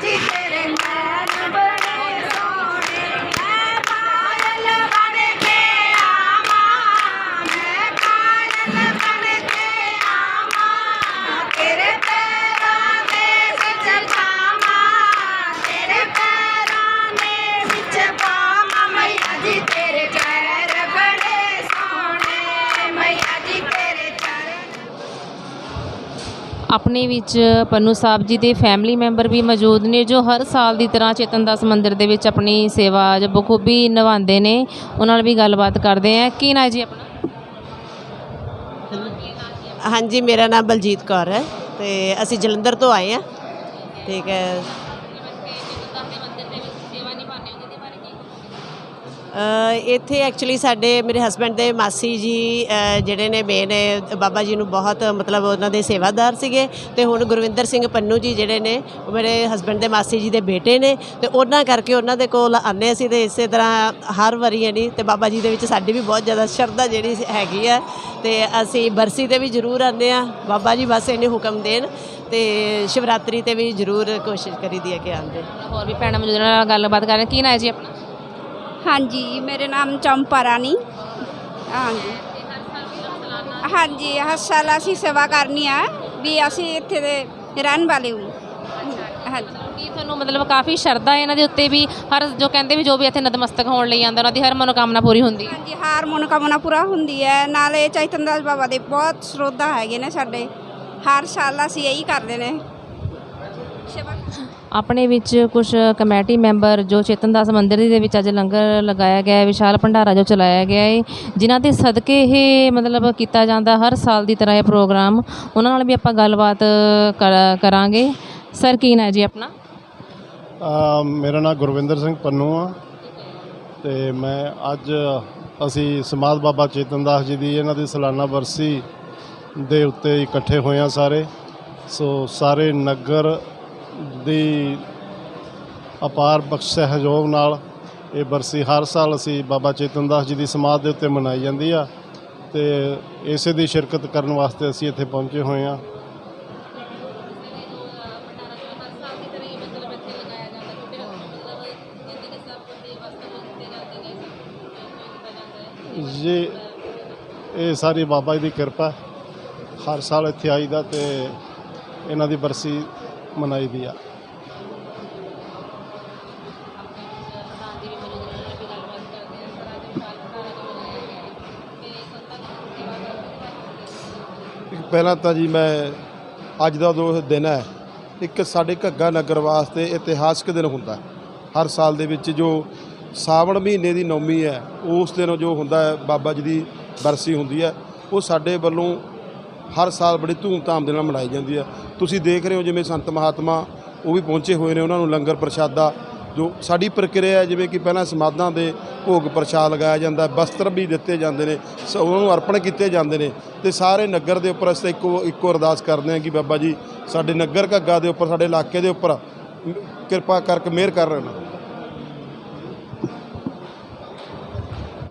DJ. ਆਪਣੇ ਵਿੱਚ ਪੰਨੂ ਸਾਹਿਬ ਜੀ ਦੇ ਫੈਮਿਲੀ ਮੈਂਬਰ ਵੀ ਮੌਜੂਦ ਨੇ, ਜੋ ਹਰ ਸਾਲ ਦੀ ਤਰ੍ਹਾਂ ਚੇਤਨ ਦਾਸ ਮੰਦਿਰ ਦੇ ਵਿੱਚ ਆਪਣੀ ਸੇਵਾ ਜਾਂ ਬਖੂਬੀ ਨਿਭਾਉਂਦੇ ਨੇ। ਉਹਨਾਂ ਨਾਲ ਵੀ ਗੱਲਬਾਤ ਕਰਦੇ ਆ ਕੀ ਨਾ ਜੀ ਆਪਣਾ? ਹਾਂਜੀ, ਮੇਰਾ ਨਾਮ ਬਲਜੀਤ ਕੌਰ ਹੈ ਤੇ ਅਸੀਂ ਜਲੰਧਰ ਤੋਂ ਆਏ ਹਾਂ। ਠੀਕ ਹੈ। ਇੱਥੇ ਐਕਚੁਅਲੀ ਸਾਡੇ ਮੇਰੇ ਹਸਬੰਡ ਦੇ ਮਾਸੀ ਜੀ ਜਿਹੜੇ ਨੇ ਮੇਨ ਬਾਬਾ ਜੀ ਨੂੰ ਬਹੁਤ ਮਤਲਬ ਉਹਨਾਂ ਦੇ ਸੇਵਾਦਾਰ ਸੀਗੇ ਤੇ ਹੁਣ ਗੁਰਵਿੰਦਰ ਸਿੰਘ ਪੰਨੂ ਜੀ ਜਿਹੜੇ ਨੇ, ਉਹ ਮੇਰੇ ਹਸਬੰਡ ਦੇ ਮਾਸੀ ਜੀ ਦੇ ਬੇਟੇ ਨੇ ਤੇ ਉਹਨਾਂ ਕਰਕੇ ਉਹਨਾਂ ਦੇ ਕੋਲ ਆਨੇ ਅਸੀਂ ਤੇ ਇਸੇ ਤਰ੍ਹਾਂ ਹਰ ਵਾਰੀ ਹੈ ਨਹੀਂ ਤੇ ਬਾਬਾ ਜੀ ਦੇ ਵਿੱਚ ਸਾਡੀ ਵੀ ਬਹੁਤ ਜ਼ਿਆਦਾ ਸ਼ਰਧਾ ਜਿਹੜੀ ਹੈਗੀ ਆ ਤੇ ਅਸੀਂ ਬਰਸੀ ਤੇ ਵੀ ਜ਼ਰੂਰ ਆਨੇ ਆ ਬਾਬਾ ਜੀ ਬਸ ਇਹਨੇ ਹੁਕਮ ਦੇਣ ਤੇ ਸ਼ਿਵਰਾਤਰੀ ਤੇ ਵੀ ਜ਼ਰੂਰ ਕੋਸ਼ਿਸ਼ ਕਰੀਦੀ ਹੈ ਕਿ ਆਉਂਦੇ। ਹੋਰ ਵੀ ਭੈਣਾਂ ਮੌਜੂਦ ਨਾਲ ਗੱਲਬਾਤ ਕਰ ਰਹੇ ਕੀ ਨਾ ਜੀ ਆਪਣਾ? ਹਾਂਜੀ ਮੇਰੇ ਨਾਮ ਚੰਪਾ ਰਾਣੀ। ਹਾਂਜੀ। ਹਾਂਜੀ ਹਰ ਸਾਲ ਅਸੀਂ ਸੇਵਾ ਕਰਨੀ ਆ ਵੀ ਅਸੀਂ ਇੱਥੇ ਦੇ ਰਹਿਣ ਵਾਲੇ ਹਾਂ। ਹਾਂਜੀ। ਕੀ ਤੁਹਾਨੂੰ ਮਤਲਬ ਕਾਫੀ ਸ਼ਰਧਾ ਹੈ ਇਹਨਾਂ ਦੇ ਉੱਤੇ ਵੀ ਹਰ ਜੋ ਕਹਿੰਦੇ ਵੀ ਜੋ ਵੀ ਇੱਥੇ ਨਤਮਸਤਕ ਹੋਣ ਲਈ ਆਉਂਦਾ ਉਹਨਾਂ ਦੀ ਹਰ ਮਨੋਕਾਮਨਾ ਪੂਰੀ ਹੁੰਦੀ ਹੈ। ਹਾਂਜੀ ਹਾਰ ਮਨੋਕਾਮਨਾ ਪੂਰਾ ਹੁੰਦੀ ਹੈ। ਨਾਲੇ ਚੈਤਨ ਦਾਸ ਬਾਬਾ ਦੇ ਬਹੁਤ ਸਰੋਧਾ ਹੈਗੇ ਨੇ ਸਾਡੇ। ਹਰ ਸਾਲ ਅਸੀਂ ਇਹੀ ਕਰਦੇ ਨੇ। ਸੇਵਾ ਆਪਣੇ ਵਿੱਚ ਕੁਝ ਕਮੇਟੀ ਮੈਂਬਰ ਜੋ ਚੇਤਨ ਦਾਸ ਮੰਦਿਰ ਦੇ ਵਿੱਚ ਅੱਜ ਲੰਗਰ ਲਗਾਇਆ ਗਿਆ ਹੈ, ਵਿਸ਼ਾਲ ਭੰਡਾਰਾ ਜੋ ਚਲਾਇਆ ਗਿਆ ਹੈ, ਜਿਨ੍ਹਾਂ ਦੇ ਸਦਕੇ ਇਹ ਮਤਲਬ ਕੀਤਾ ਜਾਂਦਾ ਹਰ ਸਾਲ ਦੀ ਤਰ੍ਹਾਂ ਇਹ ਪ੍ਰੋਗਰਾਮ। ਉਹਨਾਂ ਨਾਲ ਵੀ ਆਪਾਂ ਗੱਲਬਾਤ ਕਰ- ਕਰਾਂਗੇ। ਸਰ, ਕੀ ਨਾਂ ਜੀ ਆਪਣਾ? ਮੇਰਾ ਨਾਮ ਗੁਰਵਿੰਦਰ ਸਿੰਘ ਪੰਨੂ ਆ। ਤੇ ਮੈਂ ਅੱਜ ਅਸੀਂ ਸਮਾਧ ਬਾਬਾ ਚੇਤਨ ਦਾਸ ਜੀ ਦੀ ਇਹਨਾਂ ਦੀ ਸਾਲਾਨਾ ਵਰਸੀ ਦੇ ਉੱਤੇ ਇਕੱਠੇ ਹੋਏ ਆ ਸਾਰੇ। ਸੋ ਸਾਰੇ ਨਗਰ ਦੀ ਅਪਾਰ ਬਖਸ਼ ਸਹਿਯੋਗ ਨਾਲ ਇਹ ਬਰਸੀ ਹਰ ਸਾਲ ਅਸੀਂ ਬਾਬਾ ਚੇਤਨ ਦਾਸ ਜੀ ਦੀ ਸਮਾਧ ਦੇ ਉੱਤੇ ਮਨਾਈ ਜਾਂਦੀ ਆ ਤੇ ਇਸੇ ਦੀ ਸ਼ਿਰਕਤ ਕਰਨ ਵਾਸਤੇ ਅਸੀਂ ਇੱਥੇ ਪਹੁੰਚੇ ਹੋਏ ਆ। ਜੀ, ਇਹ ਸਾਰੀ ਬਾਬਾ ਜੀ ਦੀ ਕਿਰਪਾ ਹਰ ਸਾਲ ਇੱਥੇ ਆਈਦਾ ਤੇ ਇਹਨਾਂ ਦੀ ਬਰਸੀ ਮਨਾਈ ਦੀ ਆ ਪਹਿਲਾਂ ਤਾਂ ਜੀ ਮੈਂ ਅੱਜ ਦਾ ਜੋ ਦਿਨ ਹੈ ਇੱਕ ਸਾਡੇ ਘੱਗਾ ਨਗਰ ਵਾਸਤੇ ਇਤਿਹਾਸਕ ਦਿਨ ਹੁੰਦਾ। ਹਰ ਸਾਲ ਦੇ ਵਿੱਚ ਜੋ ਸਾਵਣ ਮਹੀਨੇ ਦੀ ਨੌਮੀ ਹੈ ਉਸ ਦਿਨ ਜੋ ਹੁੰਦਾ ਹੈ ਬਾਬਾ ਜੀ ਦੀ ਬਰਸੀ ਹੁੰਦੀ ਹੈ ਉਹ ਸਾਡੇ ਵੱਲੋਂ ਹਰ ਸਾਲ ਬੜੀ ਧੂਮਧਾਮ ਦੇ ਨਾਲ ਮਨਾਈ ਜਾਂਦੀ ਹੈ ਤੁਸੀਂ ਦੇਖ ਰਹੇ ਹੋ ਜਿਵੇਂ ਸੰਤ ਮਹਾਤਮਾ ਉਹ ਵੀ ਪਹੁੰਚੇ ਹੋਏ ਨੇ, ਉਹਨਾਂ ਨੂੰ ਲੰਗਰ ਪ੍ਰਸ਼ਾਦਾ, ਜੋ ਸਾਡੀ ਪ੍ਰਕਿਰਿਆ ਹੈ, ਜਿਵੇਂ ਕਿ ਪਹਿਲਾਂ ਸਮਾਧਾਂ ਦੇ ਭੋਗ ਪ੍ਰਸ਼ਾਦ ਲਗਾਇਆ ਜਾਂਦਾ ਵਸਤਰ ਵੀ ਦਿੱਤੇ ਜਾਂਦੇ ਨੇ, ਸ- ਉਹਨਾਂ ਨੂੰ ਅਰਪਣ ਕੀਤੇ ਜਾਂਦੇ ਨੇ ਤੇ ਸਾਰੇ ਨਗਰ ਦੇ ਉੱਪਰ ਅਸੀਂ ਇੱਕੋ ਇੱਕੋ ਅਰਦਾਸ ਕਰਦੇ ਹਾਂ ਕਿ ਬਾਬਾ ਜੀ, ਸਾਡੇ ਨਗਰ ਘੱਗਾ ਦੇ ਉੱਪਰ, ਸਾਡੇ ਇਲਾਕੇ ਦੇ ਉੱਪਰ, ਕਿਰਪਾ ਕਰਕੇ ਮਿਹਰ ਕਰ ਰਹੇ